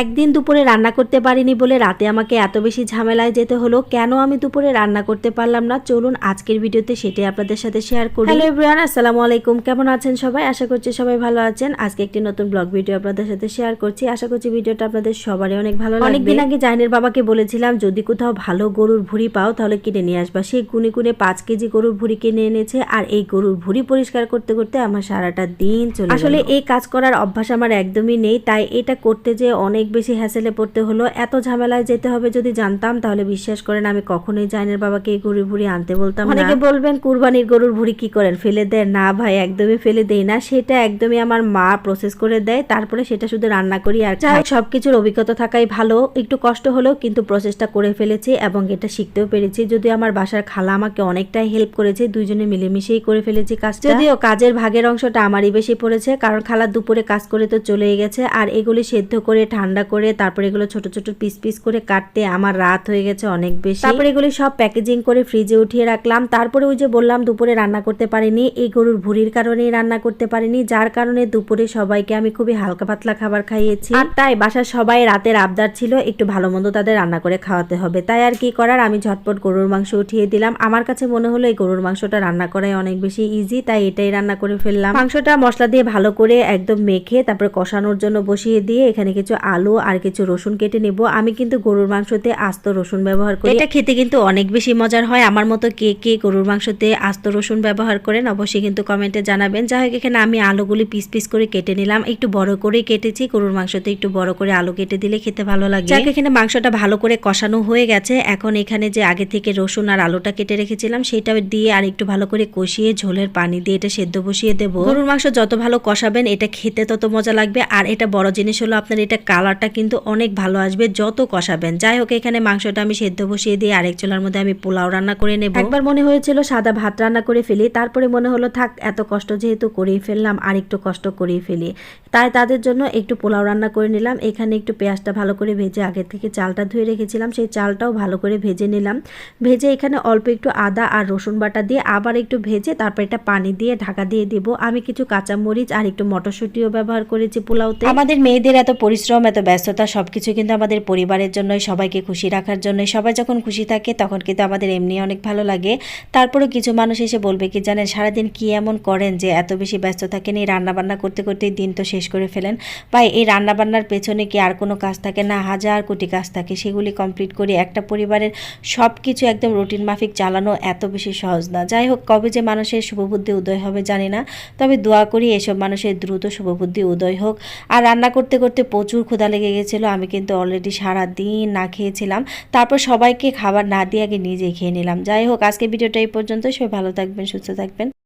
একদিন দুপুরে রান্না করতে পারিনি বলে রাতে আমাকে এত বেশি ঝামেলায় যেতে হলো কেন আমি দুপুরে রান্না করতে পারলাম না? চলুন আজকের ভিডিওতে সেটাই আপনাদের সাথে শেয়ার করি। হ্যালো এভরিওয়ান আসসালামু আলাইকুম। কেমন আছেন সবাই? আশা করছি সবাই ভালো আছেন। আজকে একটি নতুন ব্লগ ভিডিও আপনাদের সাথে শেয়ার করছি। আশা করছি ভিডিওটা আপনাদের সবারই অনেক ভালো লাগবে। অনেকদিন আগে জাইনের বাবাকে বলেছিলাম যদি কোথাও ভালো গরুর ভুড়ি পাও তাহলে কিনে নিয়ে আসবা। সেই গুনে গুনে পাঁচ কেজি গরুর ভুড়ি কিনে এনেছে আর এই গরুর ভুড়ি পরিষ্কার করতে করতে আমার সারাটা দিন চলে আসলে এই কাজ করার অভ্যাস আমার একদমই নেই তাই এটা করতে যে অনেক বেশি হ্যাসেলে পড়তে হলো। এত ঝামেলায় যেতে হবে যদি জানতাম তাহলে বিশ্বাস করেন আমি কখনোই জাইনের বাবাকে এই গরুর ভুড়ি আনতে বলতাম অনেকে বলবেন কুরবানির গরুর ভুড়ি কি করেন? ফেলে দেয় না ভাই একদমই ফেলে দেই না। সেটা একদমই আমার মা প্রসেস করে দেয়। তারপরে সেটা শুধু রান্না করি আর খাই। সবকিছুর অভিজ্ঞতা থাকাই ভালো। একটু কষ্ট হলেও কিন্তু প্রসেসটা করে ফেলেছি এবং এটা শিখতেও পেরেছি। যদি আমার বাসার খালা আমাকে অনেকটাই হেল্প করেছে দুইজনে মিলেমিশেই করে ফেলেছি কাজটা। যদিও কাজের ভাগের অংশটা আমারই বেশি পড়েছে কারণ খালা দুপুরে কাজ করে তো চলেই গেছে। আর এগুলি সেদ্ধ করে ঠান্ডা করে তারপরে এগুলো ছোট ছোট পিস পিস করে কাটতে আমার রাত হয়ে গেছে অনেক বেশি। তারপরে এগুলি সব প্যাকেজিং করে ফ্রিজে উঠিয়ে রাখলাম। তারপরে ওই যে বললাম দুপুরে রান্না করতে পারিনি। এই গরুর ভুড়ির কারণেই রান্না করতে পারিনি যার কারণে দুপুরে সবাইকে আমি খুবই হালকা পাতলা খাবার খাইয়েছি। আর তাই বাসার সবাই রাতের আবদার ছিল একটু ভালো মন্দ তাদের রান্না করে খাওয়াতে হবে। তাই আর কি করার আমি ঝটপট গরুর মাংস উঠিয়ে দিলাম। আমার কাছে মনে হলো এই গরুর মাংসটা রান্না করাই অনেক বেশি ইজি তাই এটাই রান্না করে ফেললাম। মাংসটা মশলা দিয়ে ভালো করে একদম মেখে তারপরে কষানোর জন্য বসিয়ে দিয়ে এখানে কিছু আলু আর কিছু রসুন কেটে নেব। আমি কিন্তু গরুর মাংসতে আস্ত রসুন ব্যবহার করি। এটা খেতে কিন্তু অনেক বেশি মজার হয়। আমার মতো কে কে গরুর মাংসতে আস্ত রসুন ব্যবহার করেন অবশ্যই কিন্তু কমেন্টে জানাবেন। যাই হোক এখানে আমি আলুগুলি পিস পিস করে কেটে নিলাম। একটু বড় করে কেটেছি। গরুর মাংসতে একটু বড় করে আলু কেটে দিলে খেতে ভালো লাগে। যাক এখানে মাংসটা ভালো করে কষানো হয়ে গেছে। এখন এখানে যে আগে থেকে রসুন আর আলুটা কেটে রেখেছিলাম সেটা দিয়ে আর একটু ভালো করে কষিয়ে ঝোলের পানি দিয়ে এটা সেদ্ধ বসিয়ে দেবো। গরুর মাংস যত ভালো কষাবেন এটা খেতে তত মজা লাগবে। আর এটা বড় জিনিস হলো আপনার এটা কালারটা কিন্তু অনেক ভালো আসবে যত কষাবেন। যাই হোক এখানে মাংসটা আমি সেদ্ধ বসিয়ে দিয়ে আরেক চুলার মধ্যে আমি পোলাও রান্না করে নেব। একবার মনে হয়েছিল সাদা ভাত রান্না করে ফেলি তারপরে মনে হলো থাক এত কষ্ট যেহেতু করেই ফেললাম আর একটু কষ্ট করেই ফেলি। তাই তাদের জন্য একটু পোলাও রান্না করে নিলাম। এখানে একটু পেঁয়াজটা ভালো করে ভেজে আগে থেকে চালটা ধুয়ে রেখেছিলাম সেই চালটাও ভালো করে ভেজে নিলাম। ভেজে এখানে অল্প একটু আদা আর রসুন বাটা দিয়ে আবার একটু ভেজে তারপর এটা পানি দিয়ে ঢাকা দিয়ে দিব। আমি কিছু কাঁচামরিচ আর একটু মটরশুঁটিও ব্যবহার করেছি পোলাওতে। আমাদের মেয়েদের এত পরিশ্রম এত ব্যস্ততা সব কিছু কিন্তু আমাদের পরিবারের জন্যই, সবাইকে খুশি রাখার জন্য সবাই যখন খুশি থাকে, তখন কিন্তু আমাদের এমনি অনেক ভালো লাগে। তারপরেও কিছু মানুষ এসে বলবে কি, জানেন, সারাদিন কি এমন করেন যে এত বেশি ব্যস্ত থাকেন? এই রান্নাবান্না করতে করতেই দিন তো শেষ করে ফেলেন। বা এই রান্নাবান্নার পেছনে কি আর কোনো কাজ থাকে? না, হাজার কোটি কাজ থাকে। সেগুলি কমপ্লিট করে একটা পরিবারের সব কিছু একদম রুটিন মাফিক চালানো এত বেশি সহজ না। যাই হোক, কবে যে মানুষের শুভবুদ্ধি উদয় হবে জানি না। তবে দোয়া করি এসব মানুষের দ্রুত শুভবুদ্ধি উদয় হোক। আর রান্না করতে করতে প্রচুর ক্ষুধা লেগে গেছিল, আমি কিন্তু অলরেডি সারা দিন না খেয়েছিলাম। তারপর সবাইকে খাবার না দিয়ে আগে নিজে খেয়ে নিলাম। যাই হোক আজকে ভিডিওটা এই পর্যন্ত সবাই ভালো থাকবেন, সুস্থ থাকবেন।